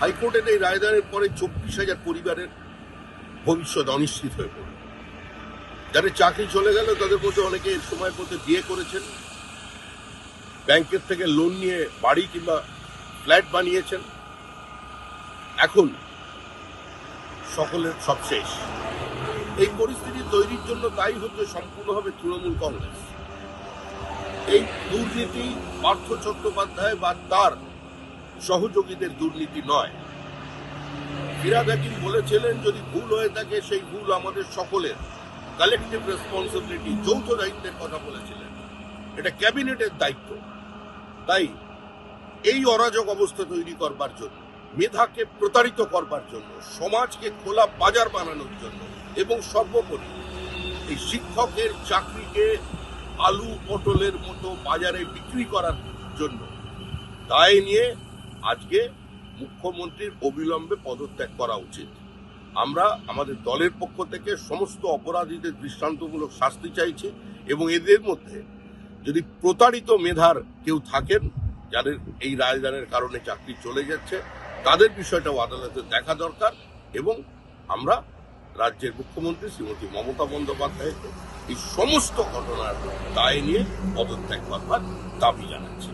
হাইকোর্টের এই রায়দানের পরে চব্বিশ হাজার পরিবারের ভবিষ্যৎ অনিশ্চিত হয়ে পড়ল। যাদের চাকরি চলে গেল, তাদের মধ্যে অনেকে সময় মধ্যে বিয়ে করেছেন। ব্যাংকের থেকে লোন নিয়ে বাড়ি কিংবা ফ্ল্যাট বানিয়েছেন। এখন সকলের সব শেষ। এই পরিস্থিতি তৈরির জন্য দায়ী হচ্ছে সম্পূর্ণভাবে তৃণমূল কংগ্রেস। এই দুর্নীতি, পার্থ চট্টোপাধ্যায় বা তার সহযোগীদের দুর্নীতি নয়। ফিরাদ হাকিম বলেছিলেন, যদি ভুল হয়ে থাকে, সেই ভুল আমাদের সকলের। কালেকটিভ রেসপন্সিবিলিটি যৌথ দায়িত্বের কথা বলেছিলেন। এটা ক্যাবিনেটের দায়িত্ব। তাই এই অরাজক অবস্থা তৈরি করবার জন্য, মেধাকে প্রতারিত করবার জন্য, সমাজকে খোলা বাজার বানানোর জন্য এবং সর্বোপরি এই শিক্ষকের চাকরিকে আলু পটলের মতো বাজারে বিক্রি করার জন্য। দায় নিয়ে আজকে মুখ্যমন্ত্রীর অবিলম্বে পদত্যাগ করা উচিত। আমরা আমাদের দলের পক্ষ থেকে সমস্ত অপরাধীদের দৃষ্টান্তমূলক শাস্তি চাইছি এবং এদের মধ্যে যদি প্রতারিত মেধার কেউ থাকেন, যাদের এই রায়দানের কারণে চাকরি চলে যাচ্ছে, তাদের বিষয়টাও আদালতে দেখা দরকার এবং আমরা রাজ্যের মুখ্যমন্ত্রী শ্রীমতী মমতা বন্দ্যোপাধ্যায়কে এই সমস্ত ঘটনার দায় নিয়ে পদত্যাগ করবার দাবি জানাচ্ছি।